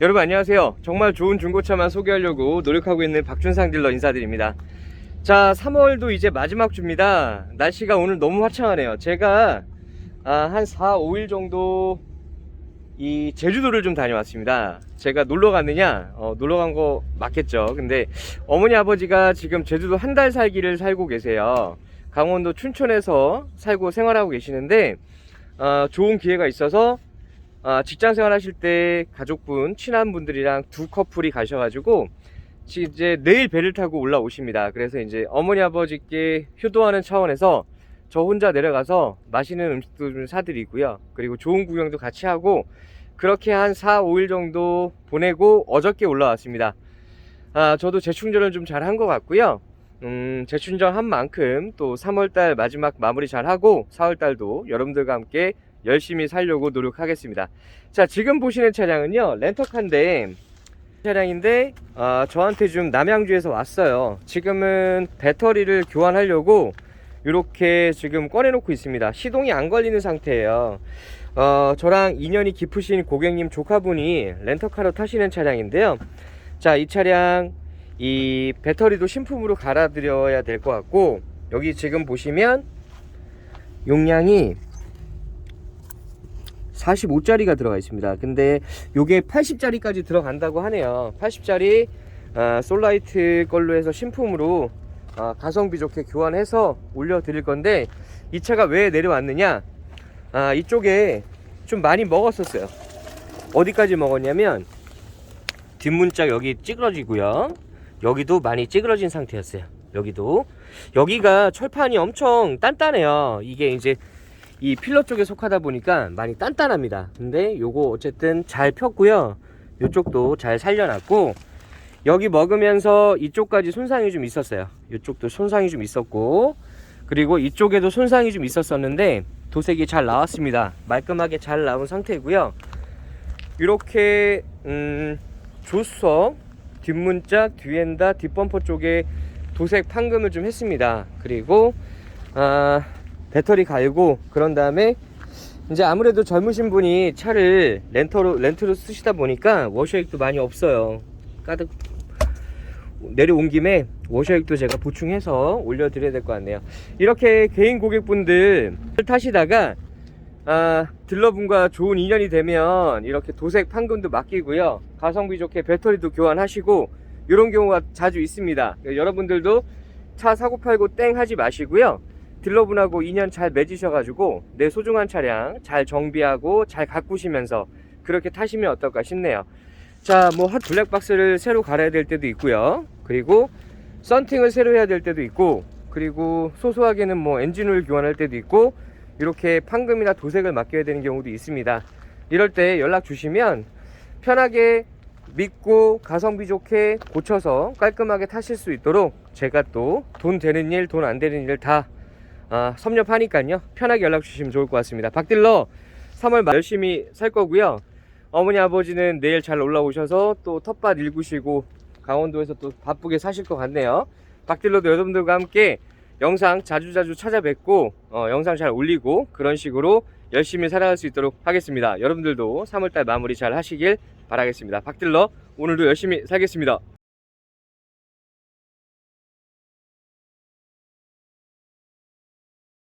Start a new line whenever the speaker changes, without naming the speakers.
여러분 안녕하세요. 정말 좋은 중고차만 소개하려고 노력하고 있는 박준상 딜러 인사드립니다. 자, 3월도 이제 마지막 주입니다. 날씨가 오늘 너무 화창하네요. 제가 아, 한 4, 5일 정도 이 제주도를 좀 다녀왔습니다. 제가 놀러 갔느냐? 어, 놀러 간 거 맞겠죠. 근데 어머니 아버지가 지금 제주도 한 달 살기를 살고 계세요. 강원도 춘천에서 살고 생활하고 계시는데 어, 좋은 기회가 있어서 아, 직장 생활 하실 때 가족분, 친한 분들이랑 두 커플이 가셔가지고 지- 이제 내일 배를 타고 올라오십니다. 그래서 이제 어머니 아버지께 효도하는 차원에서 저 혼자 내려가서 맛있는 음식도 좀 사드리고요. 그리고 좋은 구경도 같이 하고 그렇게 한 4, 5일 정도 보내고 어저께 올라왔습니다. 아, 저도 재충전을 좀 잘 한 것 같고요. 음, 재충전 한 만큼 또 3월달 마지막 마무리 잘 하고 4월달도 여러분들과 함께 열심히 살려고 노력하겠습니다. 자, 지금 보시는 차량은요, 렌터카인데, 차량인데, 아, 저한테 좀 남양주에서 왔어요. 지금은 배터리를 교환하려고 이렇게 지금 꺼내놓고 있습니다. 시동이 안 걸리는 상태예요. 어, 저랑 인연이 깊으신 고객님 조카분이 렌터카로 타시는 차량인데요. 자, 이 차량, 이 배터리도 신품으로 갈아 드려야 될 것 같고, 여기 지금 보시면 용량이 45짜리가 들어가 있습니다. 근데 요게 80짜리까지 들어간다고 하네요. 80짜리 아, 솔라이트 걸로 해서 신품으로 아, 가성비 좋게 교환해서 올려 드릴 건데 이 차가 왜 내려왔느냐? 아, 이쪽에 좀 많이 먹었었어요. 어디까지 먹었냐면 뒷문짝 여기 찌그러지고요. 여기도 많이 찌그러진 상태였어요. 여기도 여기가 철판이 엄청 단단해요. 이게 이제 이 필러 쪽에 속하다 보니까 많이 단단합니다. 근데 요거 어쨌든 잘 폈고요. 요쪽도 잘 살려놨고 여기 먹으면서 이쪽까지 손상이 좀 있었어요. 이쪽도 손상이 좀 있었고 그리고 이쪽에도 손상이 좀 있었었는데 도색이 잘 나왔습니다. 말끔하게 잘 나온 상태고요. 이렇게 음, 조수석 뒷문짝 뒤엔다 뒷범퍼 쪽에 도색 판금을 좀 했습니다. 그리고 아, 배터리 갈고 그런 다음에 이제 아무래도 젊으신 분이 차를 렌터로 렌트로 쓰시다 보니까 워셔액도 많이 없어요. 가득 내려온 김에 워셔액도 제가 보충해서 올려드려야 될 것 같네요. 이렇게 개인 고객분들 타시다가 아, 딜러분과 좋은 인연이 되면 이렇게 도색 판금도 맡기고요. 가성비 좋게 배터리도 교환하시고 이런 경우가 자주 있습니다. 여러분들도 차 사고 팔고 땡 하지 마시고요. 딜러분하고 인연 잘 맺으셔가지고 내 소중한 차량 잘 정비하고 잘 가꾸시면서 그렇게 타시면 어떨까 싶네요. 자, 뭐 핫 블랙박스를 새로 갈아야 될 때도 있고요. 그리고 썬팅을 새로 해야 될 때도 있고, 그리고 소소하게는 뭐 엔진오일 교환할 때도 있고, 이렇게 판금이나 도색을 맡겨야 되는 경우도 있습니다. 이럴 때 연락 주시면 편하게 믿고 가성비 좋게 고쳐서 깔끔하게 타실 수 있도록 제가 또 돈 되는 일, 돈 안 되는 일 다 아, 섭렵하니까요. 편하게 연락 주시면 좋을 것 같습니다. 박딜러 3월 말 열심히 살 거고요. 어머니 아버지는 내일 잘 올라오셔서 또 텃밭 일구시고 강원도에서 또 바쁘게 사실 것 같네요. 박딜러도 여러분들과 함께 영상 자주자주 찾아뵙고 어, 영상 잘 올리고 그런 식으로 열심히 살아갈 수 있도록 하겠습니다. 여러분들도 3월달 마무리 잘 하시길 바라겠습니다. 박딜러 오늘도 열심히 살겠습니다.